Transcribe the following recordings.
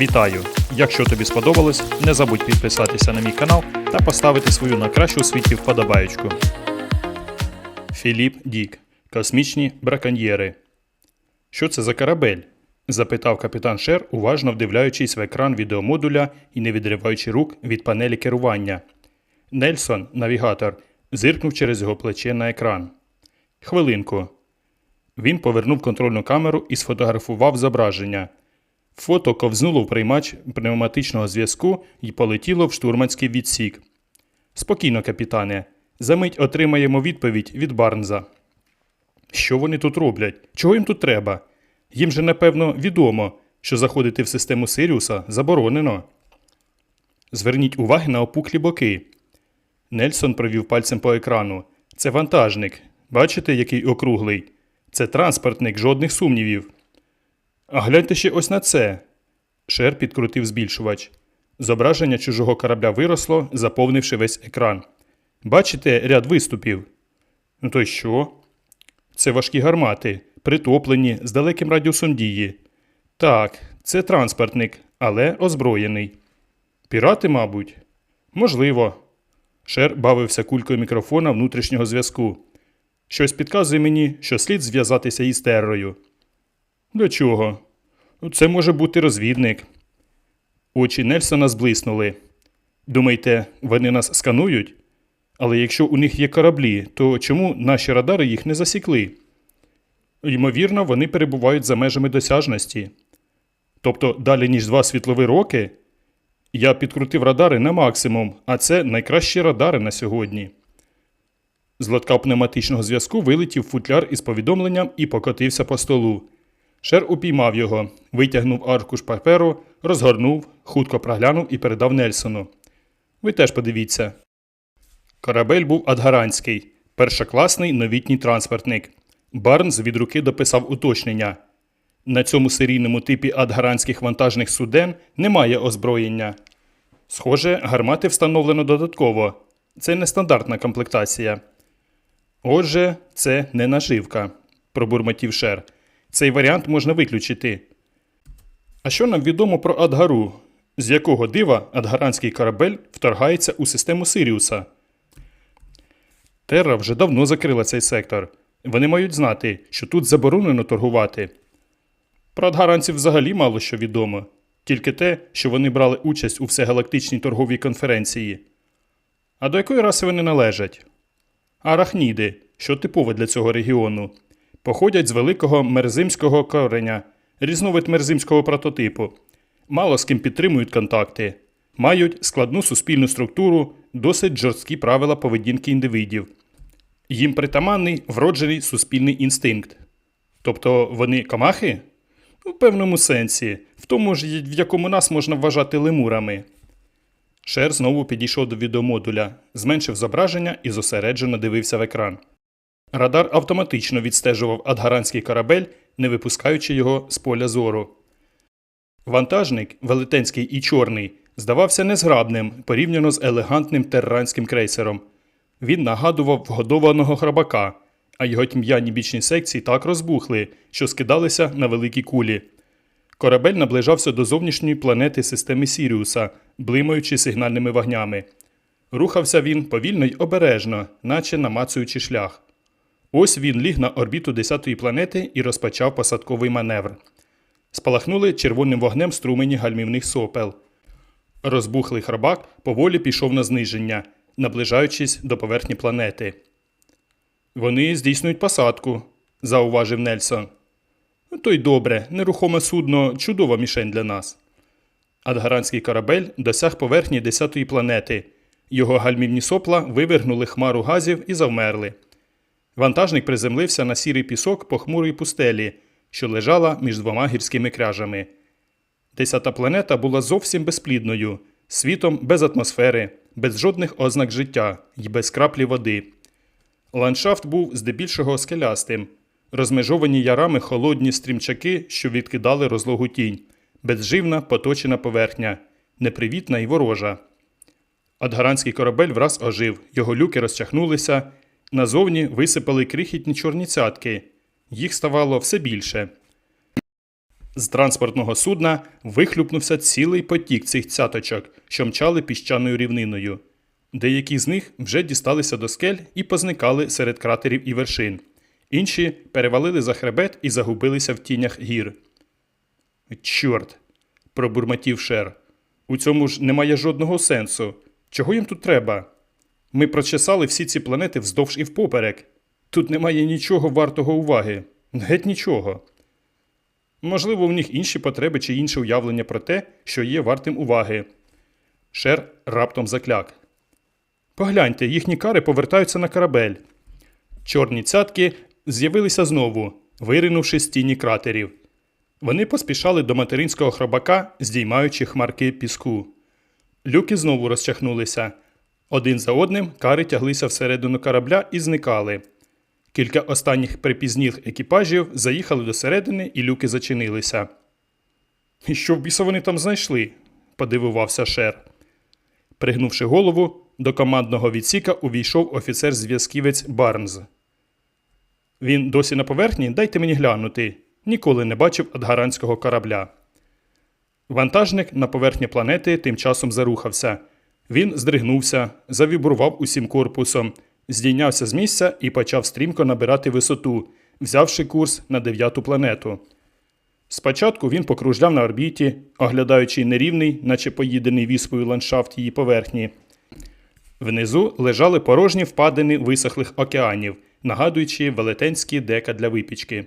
Вітаю! Якщо тобі сподобалось, не забудь підписатися на мій канал та поставити свою на кращу у світі вподобаєчку. Філіп Дік. Космічні браконьєри. Що це за корабель? запитав капітан Шер, уважно вдивляючись в екран відеомодуля і не відриваючи рук від панелі керування. Нельсон, навігатор, зиркнув через його плече на екран. Хвилинку. Він повернув контрольну камеру і сфотографував зображення. Фото ковзнуло в приймач пневматичного зв'язку і полетіло в штурманський відсік. Спокійно, капітане. Замить отримаємо відповідь від Барнза. Що вони тут роблять? Чого їм тут треба? Їм же, напевно, відомо, що заходити в систему Сиріуса заборонено. Зверніть уваги на опуклі боки. Нельсон провів пальцем по екрану. Це вантажник. Бачите, який округлий? Це транспортник, жодних сумнівів. А гляньте ще ось на це. Шер підкрутив збільшувач. Зображення чужого корабля виросло, заповнивши весь екран. Бачите ряд виступів? Ну то й що? Це важкі гармати, притоплені з далеким радіусом дії. Так, це транспортник, але озброєний. Пірати, мабуть? Можливо. Шер бавився кулькою мікрофона внутрішнього зв'язку. Щось підказує мені, що слід зв'язатися із террою. До чого? Це може бути розвідник. Очі Нельсона зблиснули. Думаєте, вони нас сканують? Але якщо у них є кораблі, то чому наші радари їх не засікли? Ймовірно, вони перебувають за межами досяжності. Тобто далі, ніж два світлові роки, я підкрутив радари на максимум, а це найкращі радари на сьогодні. З лотка пневматичного зв'язку вилетів футляр із повідомленням і покотився по столу. Шер упіймав його, витягнув аркуш паперу, розгорнув, хутко проглянув і передав Нельсону. Ви теж подивіться. Корабель був адгаранський, першокласний новітній транспортник. Барнс від руки дописав уточнення. На цьому серійному типі адгаранських вантажних суден немає озброєння. Схоже, гармати встановлено додатково. Це нестандартна комплектація. Отже, це не наживка, пробурмотів Шер. Цей варіант можна виключити. А що нам відомо про Адгару? З якого дива адгаранський корабель вторгається у систему Сиріуса? Терра вже давно закрила цей сектор. Вони мають знати, що тут заборонено торгувати. Про адгаранців взагалі мало що відомо, тільки те, що вони брали участь у всегалактичній торговій конференції. А до якої раси вони належать? Арахніди, що типове для цього регіону, походять з великого мерзимського кореня, різновид мерзимського прототипу. Мало з ким підтримують контакти, мають складну суспільну структуру, досить жорсткі правила поведінки індивидів. Їм притаманний вроджений суспільний інстинкт. Тобто вони камахи? У певному сенсі, в тому ж, в якому нас можна вважати лемурами. Шер знову підійшов до відеомодуля, зменшив зображення і зосереджено дивився в екран. Радар автоматично відстежував адгаранський корабель, не випускаючи його з поля зору. Вантажник, велетенський і чорний, здавався незграбним порівняно з елегантним терранським крейсером. Він нагадував вгодованого храбака, а його тьм'яні бічні секції так розбухли, що скидалися на великі кулі. Корабель наближався до зовнішньої планети системи Сіріуса, блимаючи сигнальними вогнями. Рухався він повільно й обережно, наче намацуючи шлях. Ось він ліг на орбіту 10-ї планети і розпочав посадковий маневр. Спалахнули червоним вогнем струмені гальмівних сопел. Розбухлий храбак поволі пішов на зниження, наближаючись до поверхні планети. Вони здійснюють посадку, зауважив Нельсон. «Ну, То й добре, нерухоме судно чудова мішень для нас. Адгаранський корабель досяг поверхні 10-ї планети. Його гальмівні сопла вивергнули хмару газів і завмерли. Вантажник приземлився на сірий пісок похмурої пустелі, що лежала між двома гірськими кряжами. Десята планета була зовсім безплідною, світом без атмосфери, без жодних ознак життя й без краплі води. Ландшафт був здебільшого скелястим, розмежовані ярами холодні стрімчаки, що відкидали розлогу тінь, безживна поточена поверхня, непривітна й ворожа. Адгаранський корабель враз ожив, його люки розчахнулися, назовні висипали крихітні чорні цятки. Їх ставало все більше. З транспортного судна вихлюпнувся цілий потік цих цяточок, що мчали піщаною рівниною. Деякі з них вже дісталися до скель і позникали серед кратерів і вершин. Інші перевалили за хребет і загубилися в тінях гір. Чорт, пробурмотів Шер. У цьому ж немає жодного сенсу. Чого їм тут треба? Ми прочесали всі ці планети вздовж і впоперек. Тут немає нічого вартого уваги. Геть нічого. Можливо, у них інші потреби чи інше уявлення про те, що є вартим уваги. Шер раптом закляк. Погляньте, їхні кари повертаються на корабель. Чорні цятки з'явилися знову, виринувши з тіні кратерів. Вони поспішали до материнського хробака, здіймаючи хмарки піску. Люки знову розчахнулися. Один за одним кари тяглися всередину корабля і зникали. Кілька останніх припізнілих екіпажів заїхали до середини і люки зачинилися. І що в біса вони там знайшли? подивувався Шер. Пригнувши голову, до командного відсіка увійшов офіцер-зв'язківець Барнз. Він досі на поверхні, дайте мені глянути. Ніколи не бачив адгаранського корабля. Вантажник на поверхні планети тим часом зарухався. Він здригнувся, завібрував усім корпусом, здійнявся з місця і почав стрімко набирати висоту, взявши курс на дев'яту планету. Спочатку він покружляв на орбіті, оглядаючи нерівний, наче поїдений віспою ландшафт її поверхні. Внизу лежали порожні впадини висохлих океанів, нагадуючи велетенські дека для випічки.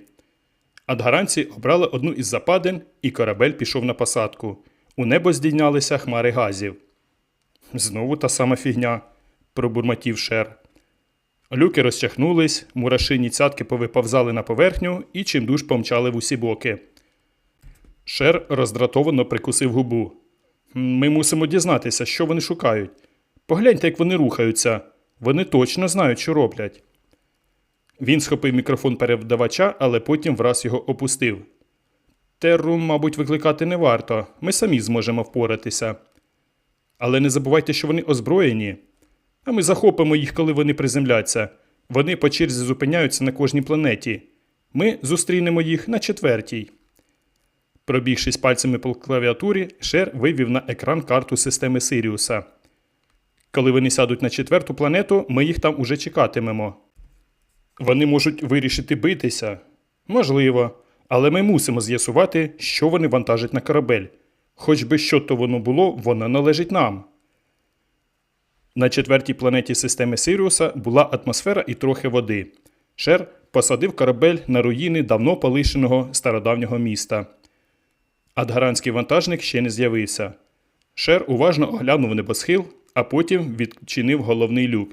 Адгаранці обрали одну із западин, і корабель пішов на посадку. У небо здійнялися хмари газів. Знову та сама фігня, пробурмотів шер. Люки розчахнулись, мурашині цятки повиповзали на поверхню і чимдуж помчали в усі боки. Шер роздратовано прикусив губу. Ми мусимо дізнатися, що вони шукають. Погляньте, як вони рухаються. Вони точно знають, що роблять. Він схопив мікрофон передавача, але потім враз його опустив. Терру, мабуть, викликати не варто. Ми самі зможемо впоратися. Але не забувайте, що вони озброєні. А ми захопимо їх, коли вони приземляться. Вони по черзі зупиняються на кожній планеті. Ми зустрінемо їх на четвертій. Пробігшись пальцями по клавіатурі, Шер вивів на екран карту системи Сиріуса. Коли вони сядуть на четверту планету, ми їх там уже чекатимемо. Вони можуть вирішити битися. Можливо. Але ми мусимо з'ясувати, що вони вантажать на корабель. Хоч би що то воно було, воно належить нам. На четвертій планеті системи Сиріуса була атмосфера і трохи води. Шер посадив корабель на руїни давно полишеного стародавнього міста. Адгаранський вантажник ще не з'явився. Шер уважно оглянув небосхил, а потім відчинив головний люк.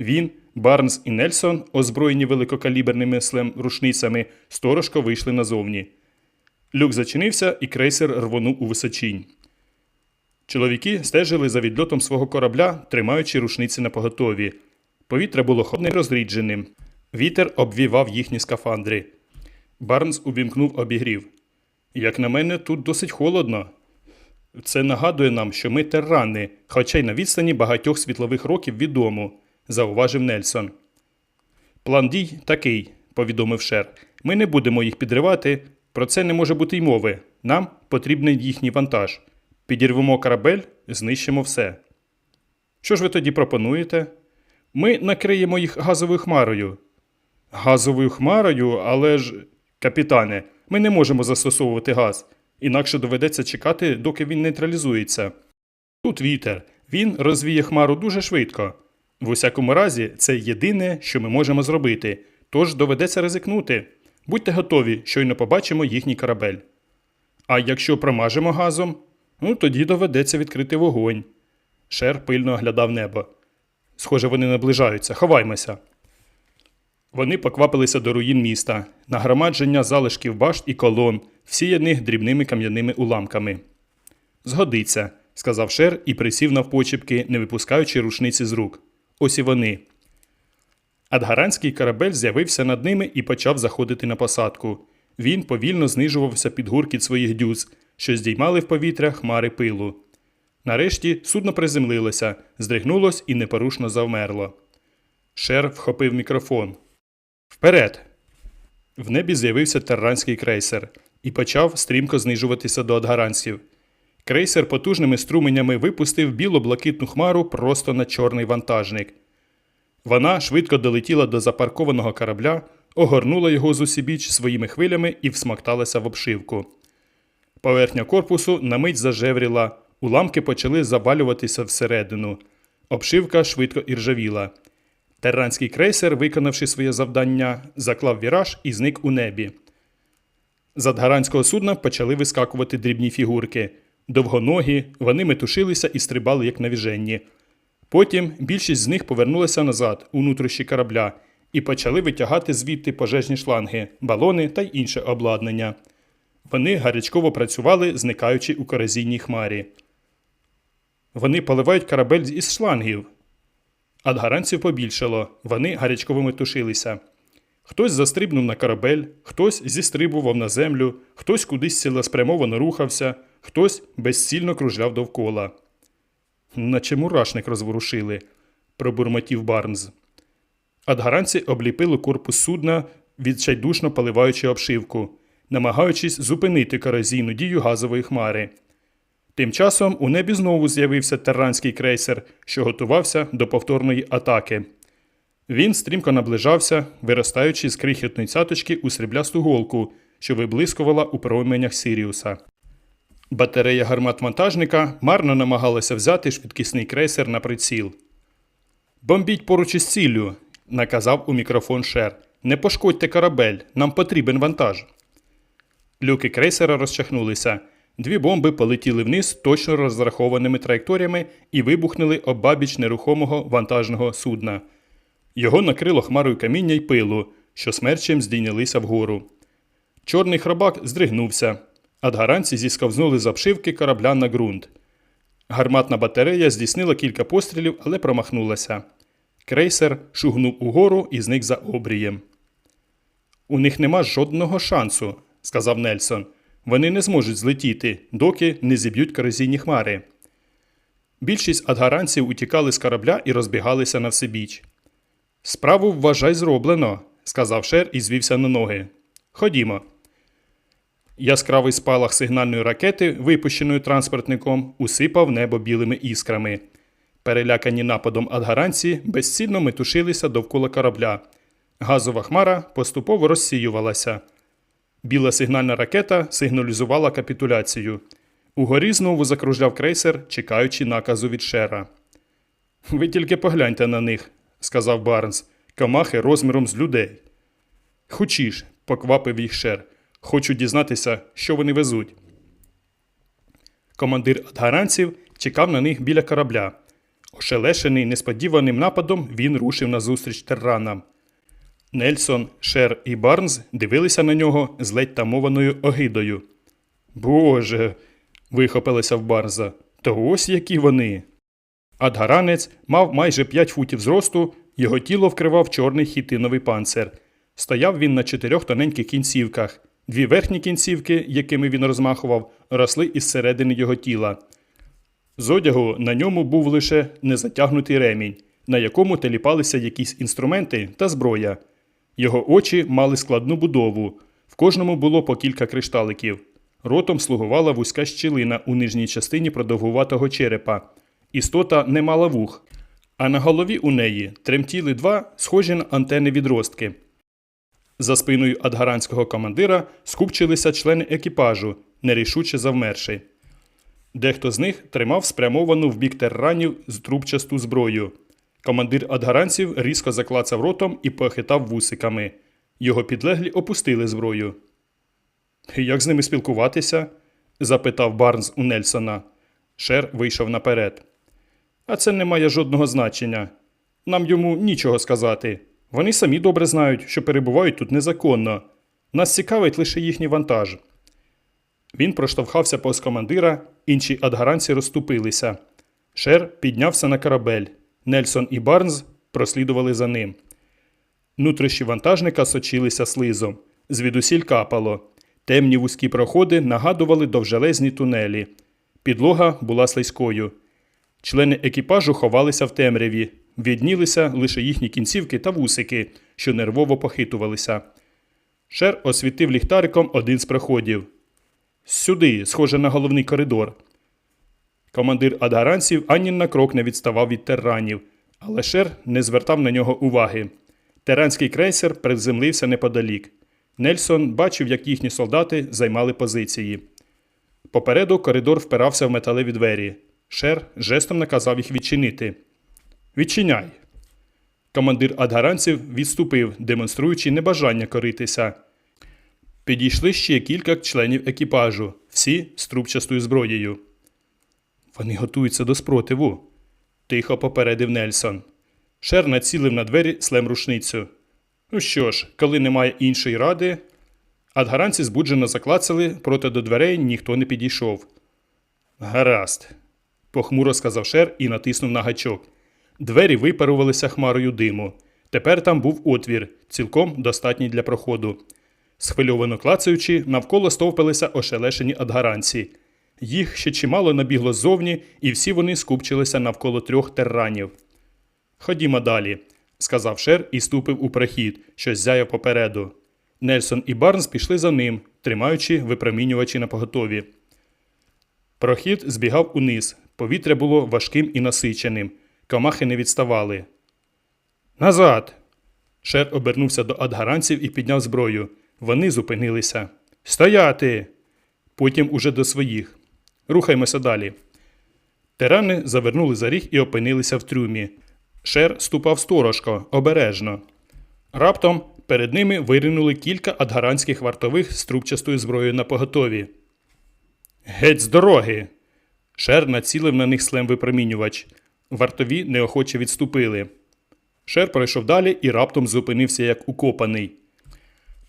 Він, Барнс і Нельсон, озброєні великокаліберними слем рушницями, сторожко вийшли назовні. Люк зачинився, і крейсер рвонув у височінь. Чоловіки стежили за відльотом свого корабля, тримаючи рушниці на поготові. Повітря було холодним і розрідженим. Вітер обвівав їхні скафандри. Барнс увімкнув обігрів. Як на мене, тут досить холодно. Це нагадує нам, що ми террани, хоча й на відстані багатьох світлових років від зауважив Нельсон. План дій такий, повідомив Шер. Ми не будемо їх підривати. Про це не може бути й мови. Нам потрібний їхній вантаж. Підірвемо корабель, знищимо все. Що ж ви тоді пропонуєте? Ми накриємо їх газовою хмарою. Газовою хмарою, але ж. Капітане, ми не можемо застосовувати газ, інакше доведеться чекати, доки він нейтралізується. Тут вітер, він розвіє хмару дуже швидко. В усякому разі, це єдине, що ми можемо зробити, тож доведеться ризикнути. Будьте готові, щойно побачимо їхній корабель. А якщо промажемо газом, ну тоді доведеться відкрити вогонь. Шер пильно оглядав небо. Схоже, вони наближаються, ховаймося. Вони поквапилися до руїн міста, нагромадження залишків башт і колон, всіяних дрібними кам'яними уламками. Згодиться, сказав Шер і присів навпочіпки, не випускаючи рушниці з рук. Ось і вони. Адгаранський корабель з'явився над ними і почав заходити на посадку. Він повільно знижувався під гуркіт своїх дюз, що здіймали в повітря хмари пилу. Нарешті судно приземлилося, здригнулось і непорушно завмерло. Шер вхопив мікрофон. Вперед! В небі з'явився терранський крейсер. і почав стрімко знижуватися до адгаранців. Крейсер потужними струменями випустив біло-блакитну хмару просто на чорний вантажник. Вона швидко долетіла до запаркованого корабля, огорнула його з усібіч своїми хвилями і всмокталася в обшивку. Поверхня корпусу на мить зажевріла, уламки почали завалюватися всередину. Обшивка швидко іржавіла. Терранський крейсер, виконавши своє завдання, заклав віраж і зник у небі. З адгаранського судна почали вискакувати дрібні фігурки. Довгоногі, вони метушилися і стрибали, як навіженні. Потім більшість з них повернулася назад у нутрощі корабля і почали витягати звідти пожежні шланги, балони та й інше обладнання. Вони гарячково працювали, зникаючи у корозійній хмарі. Вони поливають корабель із шлангів. Адгаранців побільшало, вони гарячково метушилися. Хтось застрибнув на корабель, хтось зістрибував на землю, хтось кудись цілеспрямовано рухався, хтось безцільно кружляв довкола. Наче мурашник розворушили, пробурмотів Барнз. Адгаранці обліпили корпус судна, відчайдушно поливаючи обшивку, намагаючись зупинити корозійну дію газової хмари. Тим часом у небі знову з'явився терранський крейсер, що готувався до повторної атаки. Він стрімко наближався, виростаючи з крихітної цяточки у сріблясту голку, що виблискувала у променях Сіріуса. Батарея гармат вантажника марно намагалася взяти швидкісний крейсер на приціл. Бомбіть поруч із ціллю, наказав у мікрофон Шер. Не пошкодьте корабель, нам потрібен вантаж. Люки крейсера розчахнулися. Дві бомби полетіли вниз точно розрахованими траєкторіями і вибухнули обабіч нерухомого вантажного судна. Його накрило хмарою каміння й пилу, що смерчем здійнялися вгору. Чорний храбак здригнувся. Адгаранці зісковзнули з обшивки корабля на ґрунт. Гарматна батарея здійснила кілька пострілів, але промахнулася. Крейсер шугнув угору і зник за обрієм. У них нема жодного шансу, сказав Нельсон. Вони не зможуть злетіти, доки не зіб'ють корозійні хмари. Більшість адгаранців утікали з корабля і розбігалися на всебіч. Справу вважай зроблено, сказав Шер і звівся на ноги. Ходімо. Яскравий спалах сигнальної ракети, випущеної транспортником, усипав небо білими іскрами. Перелякані нападом адгаранці безцільно метушилися довкола корабля. Газова хмара поступово розсіювалася. Біла сигнальна ракета сигналізувала капітуляцію. Угорі знову закружляв крейсер, чекаючи наказу від Шера. Ви тільки погляньте на них, сказав Барнс, камахи розміром з людей. Хочіш, поквапив їх Шер. Хочу дізнатися, що вони везуть. Командир адгаранців чекав на них біля корабля. Ошелешений несподіваним нападом, він рушив назустріч терранам. Нельсон, Шер і Барнс дивилися на нього з ледь тамованою огидою. Боже. вихопилися в Барнза. То ось які вони. Адгаранець мав майже 5 футів зросту, його тіло вкривав чорний хітиновий панцир. Стояв він на чотирьох тоненьких кінцівках. Дві верхні кінцівки, якими він розмахував, росли із середини його тіла. З одягу на ньому був лише незатягнутий ремінь, на якому теліпалися якісь інструменти та зброя. Його очі мали складну будову, в кожному було по кілька кришталиків. Ротом слугувала вузька щілина у нижній частині продовгуватого черепа. Істота не мала вух, а на голові у неї тремтіли два, схожі на антени відростки. За спиною адгаранського командира скупчилися члени екіпажу, нерішуче завмерши. Дехто з них тримав спрямовану в бік терранів з трубчасту зброю. Командир адгаранців різко заклацав ротом і похитав вусиками. Його підлеглі опустили зброю. Як з ними спілкуватися? запитав Барнс у Нельсона. Шер вийшов наперед. А це не має жодного значення. Нам йому нічого сказати. Вони самі добре знають, що перебувають тут незаконно. Нас цікавить лише їхній вантаж. Він проштовхався повз командира, інші адгаранці розступилися. Шер піднявся на корабель. Нельсон і Барнс прослідували за ним. Нутрищі вантажника сочилися слизом. Звідусіль капало. Темні вузькі проходи нагадували довжелезні тунелі. Підлога була слизькою. Члени екіпажу ховалися в темряві, віднілися лише їхні кінцівки та вусики, що нервово похитувалися. Шер освітив ліхтариком один з проходів. Сюди, схоже на головний коридор. Командир адгаранців ані на крок не відставав від терранів, але Шер не звертав на нього уваги. Теранський крейсер приземлився неподалік. Нельсон бачив, як їхні солдати займали позиції. Попереду коридор впирався в металеві двері. Шер жестом наказав їх відчинити. Відчиняй. Командир адгаранців відступив, демонструючи небажання коритися. Підійшли ще кілька членів екіпажу, всі з трубчастою зброєю. Вони готуються до спротиву, тихо попередив Нельсон. Шер націлив на двері слем рушницю. Ну що ж, коли немає іншої ради. Адгаранці збуджено заклацали, проте до дверей ніхто не підійшов. Гаразд, похмуро сказав Шер і натиснув на гачок. Двері випарувалися хмарою диму. Тепер там був отвір, цілком достатній для проходу. Схвильовано клацаючи, навколо стовпилися ошелешені адгаранці. Їх ще чимало набігло ззовні, і всі вони скупчилися навколо трьох терранів. Ходімо далі, сказав Шер і ступив у прохід, що зяяв попереду. Нельсон і Барнс пішли за ним, тримаючи випромінювачі на. Прохід збігав униз, повітря було важким і насиченим, комахи не відставали. Назад. Шер обернувся до адгаранців і підняв зброю. Вони зупинилися. Стояти. Потім уже до своїх. Рухаймося далі. Терани завернули за ріг і опинилися в трюмі. Шер ступав сторожко, обережно. Раптом перед ними виринули кілька адгаранських вартових з трубчастою зброєю на поготові. Геть з дороги. Шер націлив на них слем випромінювач. Вартові неохоче відступили. Шер пройшов далі і раптом зупинився як укопаний.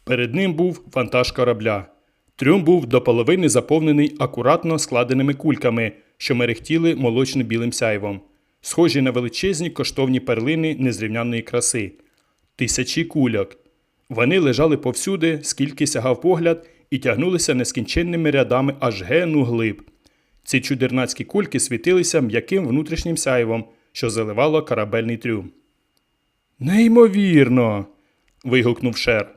Перед ним був вантаж корабля. Трюм був до половини заповнений акуратно складеними кульками, що мерехтіли молочно-білим сяйвом, схожі на величезні коштовні перлини незрівнянної краси. Тисячі кульок. Вони лежали повсюди, скільки сягав погляд, і тягнулися нескінченними рядами аж гену глиб. Ці чудернацькі кульки світилися м'яким внутрішнім сяйвом, що заливало корабельний трюм. Неймовірно. вигукнув Шер.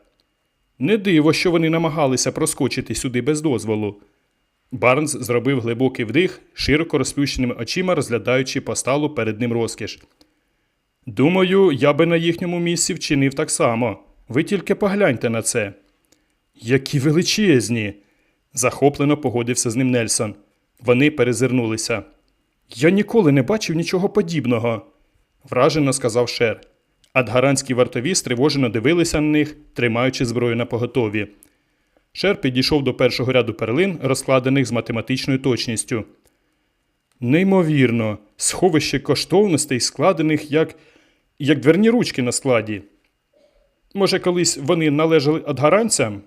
Не диво, що вони намагалися проскочити сюди без дозволу. Барнс зробив глибокий вдих, широко розплющеними очима розглядаючи посталу перед ним розкіш. Думаю, я би на їхньому місці вчинив так само. Ви тільки погляньте на це. Які величезні. захоплено погодився з ним Нельсон. Вони перезирнулися. Я ніколи не бачив нічого подібного, вражено сказав Шер. Адгаранські вартові стривожено дивилися на них, тримаючи зброю на поготові. Шер підійшов до першого ряду перлин, розкладених з математичною точністю. Неймовірно, сховище коштовностей, складених як, як дверні ручки на складі. Може, колись вони належали адгаранцям?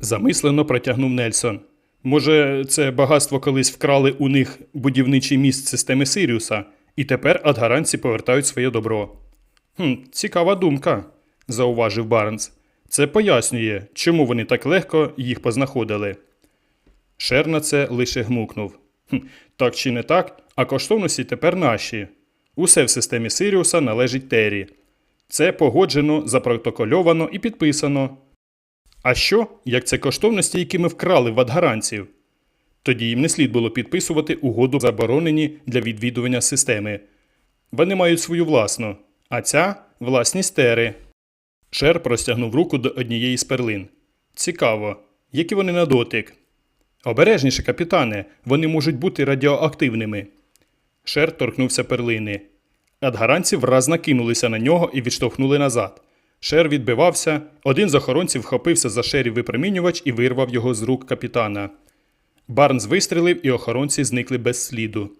Замислено протягнув Нельсон. Може, це багатство колись вкрали у них будівничий міст системи Сиріуса, і тепер адгаранці повертають своє добро. Хм, цікава думка, зауважив Барнс. Це пояснює, чому вони так легко їх познаходили. Шер на це лише гмукнув. Хм, так чи не так, а коштовності тепер наші. Усе в системі Сиріуса належить Террі. Це погоджено, запротокольовано і підписано. А що, як це коштовності, які ми вкрали в адгаранців? Тоді їм не слід було підписувати угоду заборонені для відвідування системи. Вони мають свою власну, а ця власність Тери. Шер простягнув руку до однієї з перлин. Цікаво, які вони на дотик. Обережніше, капітане, вони можуть бути радіоактивними. Шер торкнувся перлини. Адгаранці враз накинулися на нього і відштовхнули назад. Шер відбивався, один з охоронців вхопився за шерів випромінювач і вирвав його з рук капітана. Барнс вистрелив, і охоронці зникли без сліду.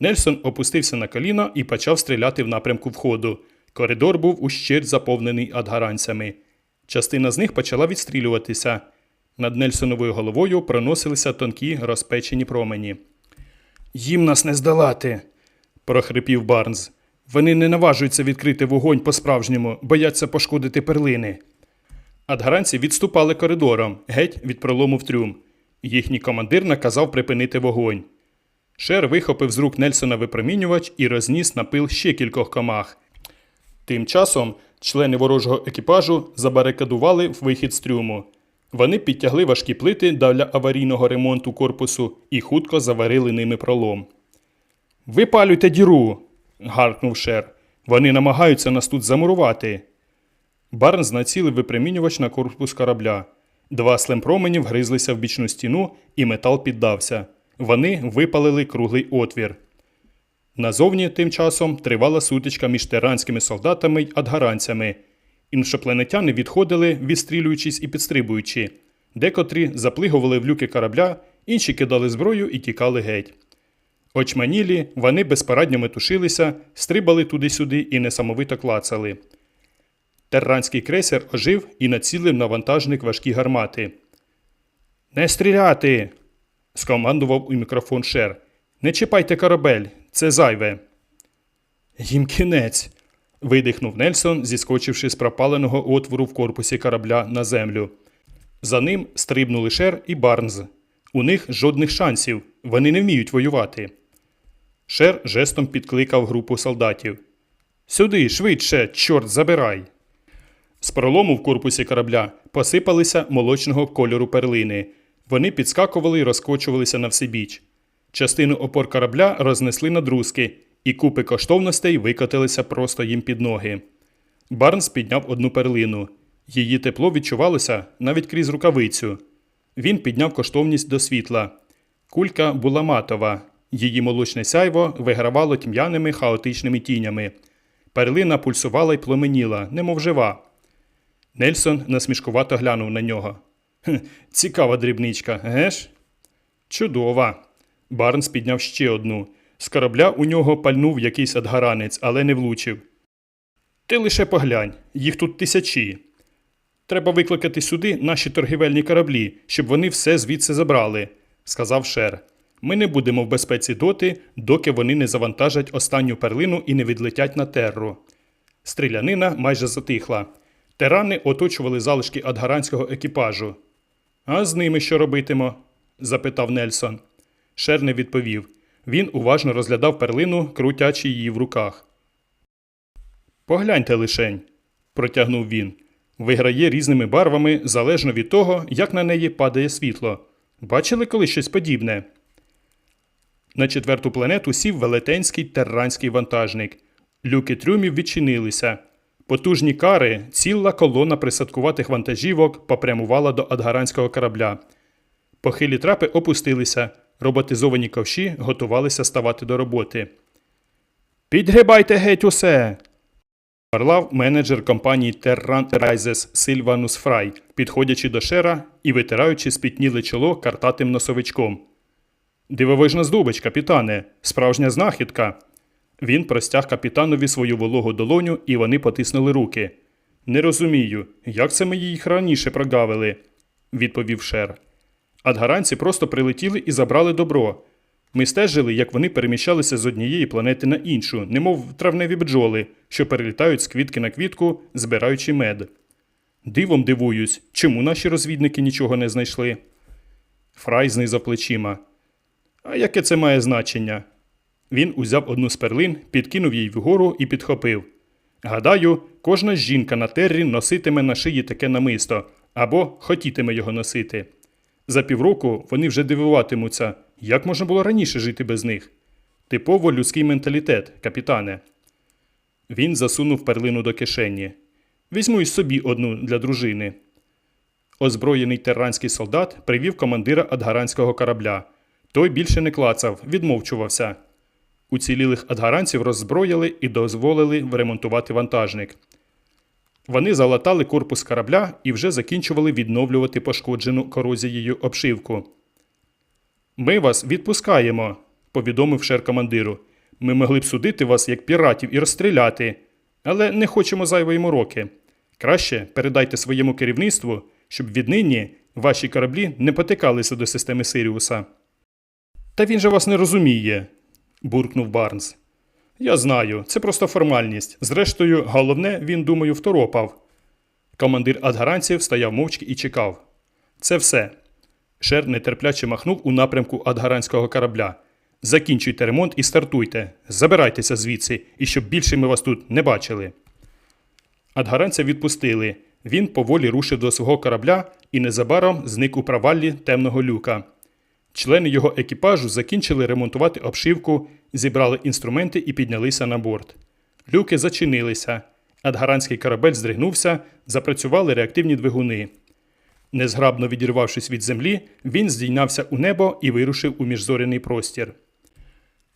Нельсон опустився на коліно і почав стріляти в напрямку входу. Коридор був ущерть заповнений адгаранцями. Частина з них почала відстрілюватися. Над Нельсоновою головою проносилися тонкі розпечені промені. Їм нас не здолати, прохрипів Барнс. Вони не наважуються відкрити вогонь по-справжньому, бояться пошкодити перлини. Адгаранці відступали коридором, геть від пролому в трюм. Їхній командир наказав припинити вогонь. Шер вихопив з рук Нельсона випромінювач і розніс на пил ще кількох комах. Тим часом Члени ворожого екіпажу забарикадували вихід з трюму. Вони підтягли важкі плити для аварійного ремонту корпусу і хутко заварили ними пролом. Випалюйте діру. Гаркнув шер. Вони намагаються нас тут замурувати. Барнс націлив випромінювач на корпус корабля. Два слемпромені вгризлися в бічну стіну, і метал піддався. Вони випалили круглий отвір. Назовні тим часом тривала сутичка між теранськими солдатами й адгаранцями. Іншопланетяни відходили, відстрілюючись і підстрибуючи. Декотрі заплигували в люки корабля, інші кидали зброю і тікали геть. Очманілі, вони безпарадньо метушилися, стрибали туди-сюди і несамовито клацали. Терранський крейсер ожив і націлив на вантажник важкі гармати. Не стріляти. скомандував у мікрофон Шер. Не чіпайте корабель, це зайве. Їм кінець. видихнув Нельсон, зіскочивши з пропаленого отвору в корпусі корабля на землю. За ним стрибнули Шер і Барнз. У них жодних шансів, вони не вміють воювати. Шер жестом підкликав групу солдатів. Сюди, швидше, чорт забирай. З пролому в корпусі корабля посипалися молочного кольору перлини. Вони підскакували і розкочувалися на всебіч. Частину опор корабля рознесли на друзки, і купи коштовностей викотилися просто їм під ноги. Барнс підняв одну перлину. Її тепло відчувалося навіть крізь рукавицю. Він підняв коштовність до світла. Кулька була матова, її молочне сяйво вигравало тьмяними хаотичними тінями. Перлина пульсувала й пломеніла, немов жива. Нельсон насмішкувато глянув на нього. «Хм, цікава дрібничка, геш? Чудова. Барнс підняв ще одну. З корабля у нього пальнув якийсь адгаранець, але не влучив. Ти лише поглянь, їх тут тисячі. Треба викликати сюди наші торгівельні кораблі, щоб вони все звідси забрали, сказав Шер. Ми не будемо в безпеці доти, доки вони не завантажать останню перлину і не відлетять на терру. Стрілянина майже затихла. Терани оточували залишки адгаранського екіпажу. А з ними що робитимо? запитав Нельсон. Шер не відповів. Він уважно розглядав перлину, крутячи її в руках. Погляньте лишень, протягнув він. Виграє різними барвами залежно від того, як на неї падає світло. Бачили коли щось подібне? На четверту планету сів велетенський терранський вантажник. Люки трюмів відчинилися. Потужні кари, ціла колона присадкуватих вантажівок попрямувала до адгаранського корабля. Похилі трапи опустилися, роботизовані ковші готувалися ставати до роботи. Підгрібайте геть усе. Парлав менеджер компанії Terran Enterprises Сильванус Фрай, підходячи до шера і витираючи спітніле чоло картатим носовичком. Дивовижна здобич, капітане, справжня знахідка. Він простяг капітанові свою вологу долоню, і вони потиснули руки. Не розумію, як це ми їх раніше прогавили, відповів шер. Адгаранці просто прилетіли і забрали добро. Ми стежили, як вони переміщалися з однієї планети на іншу, немов травневі бджоли, що перелітають з квітки на квітку, збираючи мед. Дивом дивуюсь, чому наші розвідники нічого не знайшли. Фрай знизав плечима. А яке це має значення? Він узяв одну з перлин, підкинув їй вгору і підхопив. Гадаю, кожна жінка на террі носитиме на шиї таке намисто або хотітиме його носити. За півроку вони вже дивуватимуться, як можна було раніше жити без них. Типово людський менталітет, капітане. Він засунув перлину до кишені. Візьму й собі одну для дружини. Озброєний терранський солдат привів командира адгаранського корабля. Той більше не клацав, відмовчувався. Уцілілих адгаранців роззброїли і дозволили времонтувати вантажник. Вони залатали корпус корабля і вже закінчували відновлювати пошкоджену корозією обшивку. Ми вас відпускаємо, повідомив шер командиру. Ми могли б судити вас як піратів і розстріляти, але не хочемо зайвої мороки. Краще передайте своєму керівництву, щоб віднині ваші кораблі не потикалися до системи Сиріуса. Та він же вас не розуміє, буркнув Барнс. Я знаю, це просто формальність. Зрештою, головне, він, думаю, второпав. Командир адгаранців стояв мовчки і чекав. Це все. Шер нетерпляче махнув у напрямку адгаранського корабля. Закінчуйте ремонт і стартуйте. Забирайтеся звідси, і щоб більше ми вас тут не бачили. Адгаранця відпустили. Він поволі рушив до свого корабля і незабаром зник у проваллі темного люка. Члени його екіпажу закінчили ремонтувати обшивку, зібрали інструменти і піднялися на борт. Люки зачинилися. Адгаранський корабель здригнувся, запрацювали реактивні двигуни. Незграбно відірвавшись від землі, він здійнявся у небо і вирушив у міжзоряний простір.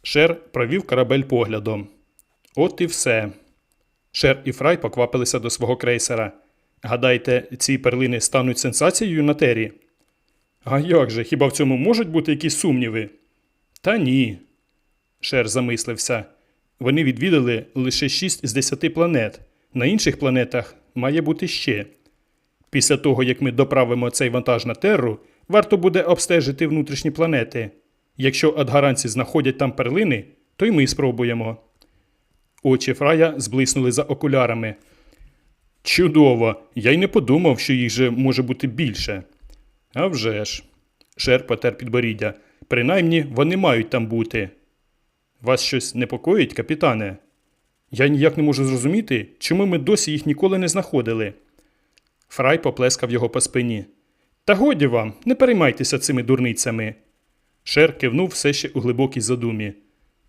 Шер провів корабель поглядом. От і все. Шер і Фрай поквапилися до свого крейсера. Гадаєте, ці перлини стануть сенсацією на тері? А як же, хіба в цьому можуть бути якісь сумніви? Та ні. Шер замислився. Вони відвідали лише 6 з 10 планет. На інших планетах має бути ще. Після того, як ми доправимо цей вантаж на Терру, варто буде обстежити внутрішні планети. Якщо адгаранці знаходять там перлини, то й ми спробуємо. Очі Фрая зблиснули за окулярами. Чудово! Я й не подумав, що їх же може бути більше. «А вже ж!» – Шер потер підборіддя. Принаймні, вони мають там бути. Вас щось непокоїть, капітане? Я ніяк не можу зрозуміти, чому ми досі їх ніколи не знаходили. Фрай поплескав його по спині. Та годі вам, не переймайтеся цими дурницями. Шер кивнув все ще у глибокій задумі.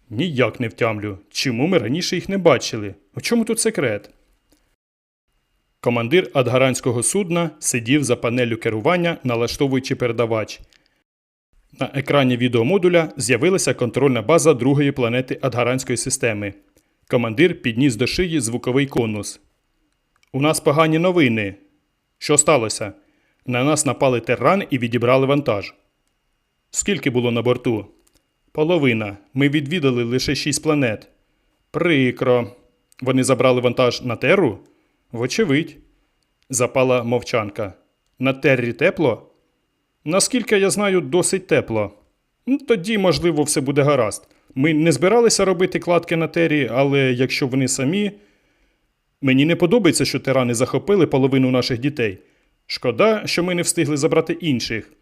Ніяк не втямлю, чому ми раніше їх не бачили? У чому тут секрет? Командир адгаранського судна сидів за панелю керування, налаштовуючи передавач. На екрані відеомодуля з'явилася контрольна база другої планети Адгаранської системи. Командир підніс до шиї звуковий конус. У нас погані новини. Що сталося? На нас напали террани і відібрали вантаж. Скільки було на борту? Половина. Ми відвідали лише шість планет. Прикро. Вони забрали вантаж на теру? Вочевидь. Запала мовчанка. На террі тепло? Наскільки я знаю, досить тепло. Ну, Тоді, можливо, все буде гаразд. Ми не збиралися робити кладки на тері, але якщо вони самі. Мені не подобається, що тирани захопили половину наших дітей. Шкода, що ми не встигли забрати інших.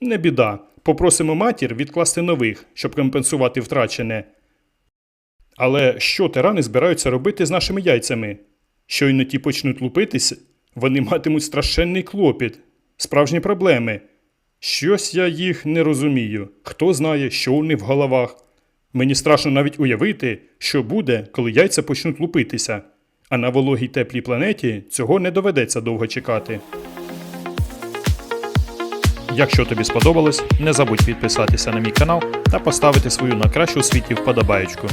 Не біда. Попросимо матір відкласти нових, щоб компенсувати втрачене. Але що тирани збираються робити з нашими яйцями? Щойно ті почнуть лупитись, вони матимуть страшенний клопіт, справжні проблеми. Щось я їх не розумію. Хто знає, що них в головах. Мені страшно навіть уявити, що буде, коли яйця почнуть лупитися. А на вологій теплій планеті цього не доведеться довго чекати. Якщо тобі сподобалось, не забудь підписатися на мій канал та поставити свою на кращу світі вподобаєчку.